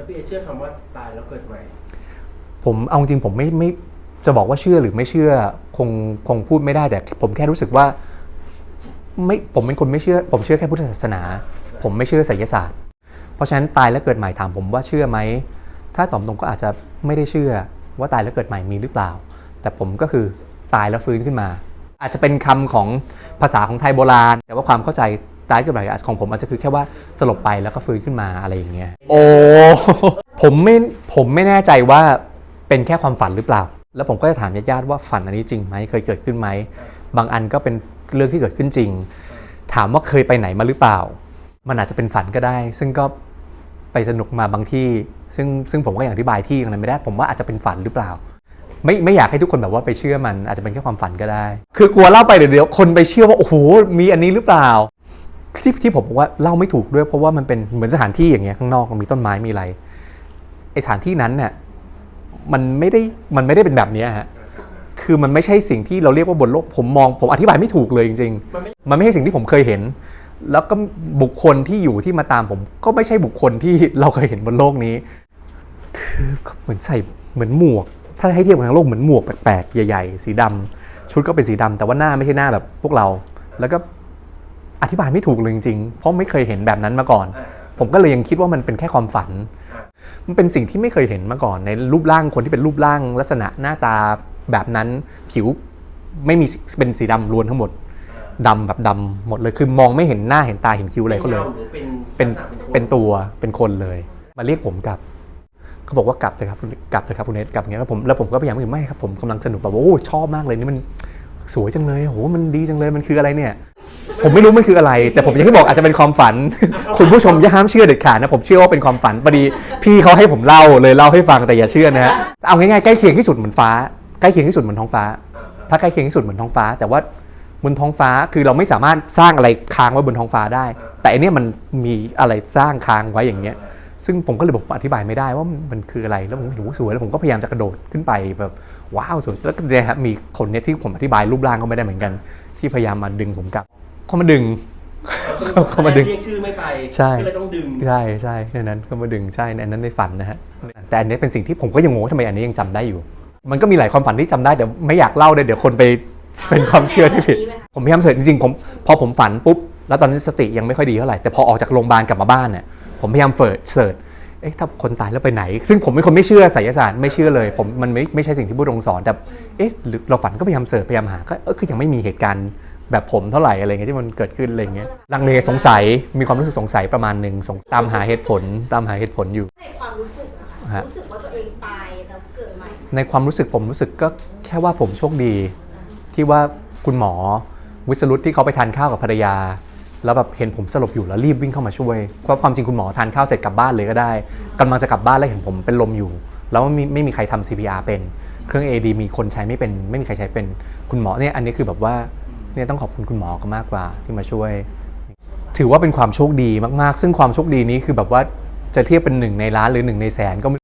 แล้วพี่เอเชื่อคำว่าตายแล้วเกิดใหม่ ผมเอาจริงผมไม่ไม่จะบอกว่าเชื่อหรือไม่เชื่อคงคงพูดไม่ได้แต่ผมแค่รู้สึกว่าไม่ผมเป็นคนไม่เชื่อ ผมเชื่อแค่พุทธศาสนา ผมไม่เชื่อไสยศาสตร์ เพราะฉะนั้นตายแล้วเกิดใหม่ถามผมว่าเชื่อไหมถ้าตอบตรงก็อาจจะไม่ได้เชื่อว่าตายแล้วเกิดใหม่มีหรือเปล่า แต่ผมก็คือตายแล้วฟื้นขึ้นมา อาจจะเป็นคำของภาษาของไทยโบราณ แต่ว่าความเข้าใจ ตายแล้วเกิดใหม่ของผมอาจจะคือแค่ว่าสลบไปแล้วก็ฟื้นขึ้นมาอะไรอย่างเงี้ยโอ้ผมไม่ผมไม่แน่ใจว่าเป็นแค่ความฝันหรือเปล่า แล้วผมก็จะถามญาติๆว่าฝันอันนี้จริงไหมเคยเกิดขึ้นไหมบางอันก็เป็นเรื่องที่เกิดขึ้นจริง ถามว่าเคยไปไหนมาหรือเปล่า มันอาจจะเป็นฝันก็ได้ ซึ่งก็ไปสนุกมาบางที่ ซึ่งซึ่งผมก็อย่างอธิบายที่ตรงนั้นไม่ได้ ผมว่าอาจจะเป็นฝันหรือเปล่า ไม่ไม่อยากให้ทุกคนแบบว่าไปเชื่อมันอาจจะเป็นแค่ความฝันก็ได้ คือกลัวเล่าไปเดี๋ยวเดี๋ยวคนไปเชื่อว่าโอ้โหมีอันนี้หรือเปล่า ที่ที่ผมบอกว่าเล่าไม่ถูกด้วยเพราะว่ามันเป็นเหมือนสถานที่อย่างเงี้ยข้างนอกมันมีต้นไม้มีอะไรไอสถานที่นั้นเนี่ยมันไม่ได้มันไม่ได้เป็นแบบนี้ฮะคือมันไม่ใช่สิ่งที่เราเรียกว่าบนโลกผมมองผมอธิบายไม่ถูกเลยจริงมันไม่ๆมันไม่ใช่สิ่งที่ผมเคยเห็น แล้วก็บุคคลที่อยู่ที่มาตามผม ก็ไม่ใช่บุคคลที่เราเคยเห็นบนโลกนี้ คือเหมือนใส่เหมือนหมวก ถ้าให้เทียบกับทางโลกเหมือนหมวกแปลกๆใหญ่ ๆ สีดำชุดก็เป็นสีดำแต่ว่าหน้าไม่ใช่หน้าแบบพวกเรา แล้วก็ อธิบายไม่ถูกเลยจริงๆ เพราะไม่เคยเห็นแบบนั้นมาก่อน ผมก็เลยยังคิดว่ามันเป็นแค่ความฝัน มันเป็นสิ่งที่ไม่เคยเห็นมาก่อน ในรูปร่างคนที่เป็นรูปร่างลักษณะหน้าตาแบบนั้นผิวไม่มีเป็นสีดำล้วนทั้งหมดดำแบบดำหมดเลยคือมองไม่เห็นหน้าเห็นตาเห็นคิ้วอะไรเขาเลยหรือเป็นเป็นลักษณะคเป็นตัวเป็นคนเลย มาเรียกผมกลับเขาบอกว่ากลับเถอะครับคุณกลับเถอะครับคุณเนทกลับอย่างเงี้ยแล้วผมแล้วผมก็พยายามบอกไม่ครับผมกำลังสนุกแบบว่าโอ้ชอบมากเลยนี่มันสวยจังเลยโหมันดีจังเลยมันคืออะไรเนี่ย ผมไม่รู้มันคืออะไร แต่ผมอย่างที่บอกอาจจะเป็นความฝัน คุณผู้ชมอย่าห้ามเชื่อเด็ดขาดนะผมเชื่อว่าเป็นความฝันพอดี พี่เขาให้ผมเล่าเลยเล่าให้ฟังแต่อย่าเชื่อนะฮะเอาง่ายๆใกล้เคียงที่สุดเหมือนฟ้าใกล้เคียงที่สุดเหมือนท้องฟ้า ถ้าใกล้เคียงที่สุดเหมือนท้องฟ้า แต่ว่าบนท้องฟ้าคือเราไม่สามารถสร้างอะไรค้างไว้บนท้องฟ้าได้ แต่อันเนี้ยมันมีอะไรสร้างค้างไว้อย่างเงี้ย ซึ่งผมก็เลยบอกอธิบายไม่ได้ว่ามันคืออะไรแล้วผมรู้สวยแล้วผมก็พยายามจะกระโดดขึ้นไปแบบว้าวสวยแล้วก็เนี่ยครับมีคนเนี่ยที่ผมอธิบายรูปร่างก็ไม่ได้เหมือนกัน ที่พยายามมาดึงผมกลับ เขามาดึง เขามาดึงเรียกชื่อไม่ไปใช่ ก็เลยต้องดึงใช่ใช่ในนั้นก็มาดึงใช่ในนั้นในฝันนะฮะแต่อันนี้เป็นสิ่งที่ผมก็ยังงงว่าทำไมอันนี้ยังจำได้อยู่ มันก็มีหลายความฝันที่จำได้แต่ไม่อยากเล่าเลยเดี๋ยวคนไปเป็นความเชื่อที่ผิด ผมพยายามเสิร์ชจริงๆผมพอผมฝันปุ๊บ แล้วตอนนั้นสติยังไม่ค่อยดีเท่าไหร่ แต่พอออกจากโรงพยาบาลกลับมาบ้านเนี่ยผมพยายามเฟิร์ชเสิร์ชเอ๊ะถ้าคนตายแล้วไปไหน ซึ่งผมเป็นคนไม่เชื่อไสยศาสตร์ไม่เชื่อเลย ผมมันไม่ไม่ใช่สิ่งที่พุทธองค์สอนแต่เอ๊ะหรือเราฝันก็พยายามเสิร์ชพยายามหาก็เออคือยังไม่มีเหตุการณ์ แบบผมเท่าไหร่อะไรเงี้ยที่มันเกิดขึ้นอะไรเงี้ยลังเลสงสัยมีความรู้สึกสงสัยประมาณหนึ่งสงตามหาเหตุผลตามหาเหตุผลอยู่ ในความรู้สึกนะคะฮะรู้สึกว่าตัวเองตายแล้วเกิดใหม่ ในความรู้สึกผมรู้สึกก็แค่ว่าผมโชคดี ที่ว่าคุณหมอวิสรุตที่เขาไปทานข้าวกับภรรยา แล้วแบบเห็นผมสลบอยู่แล้วรีบวิ่งเข้ามาช่วยเพราะความจริงคุณหมอทานข้าวเสร็จกลับบ้านเลยก็ได้กำลังจะกลับบ้านแล้วเห็นผมเป็นลมอยู่ แล้วไม่มีไม่มีใครทำ CPR เป็น เครื่อง AD มีคนใช้ไม่เป็น ไม่มีใครใช้เป็นคุณหมอเนี่ยอันนี้คือแบบว่า เนี่ยต้องขอบคุณคุณหมอก็มากกว่าที่มาช่วย ถือว่าเป็นความโชคดีมากๆ ซึ่งความโชคดีนี้คือแบบว่าจะเทียบเป็นหนึ่งในล้านหรือหนึ่งในแสนก็ม่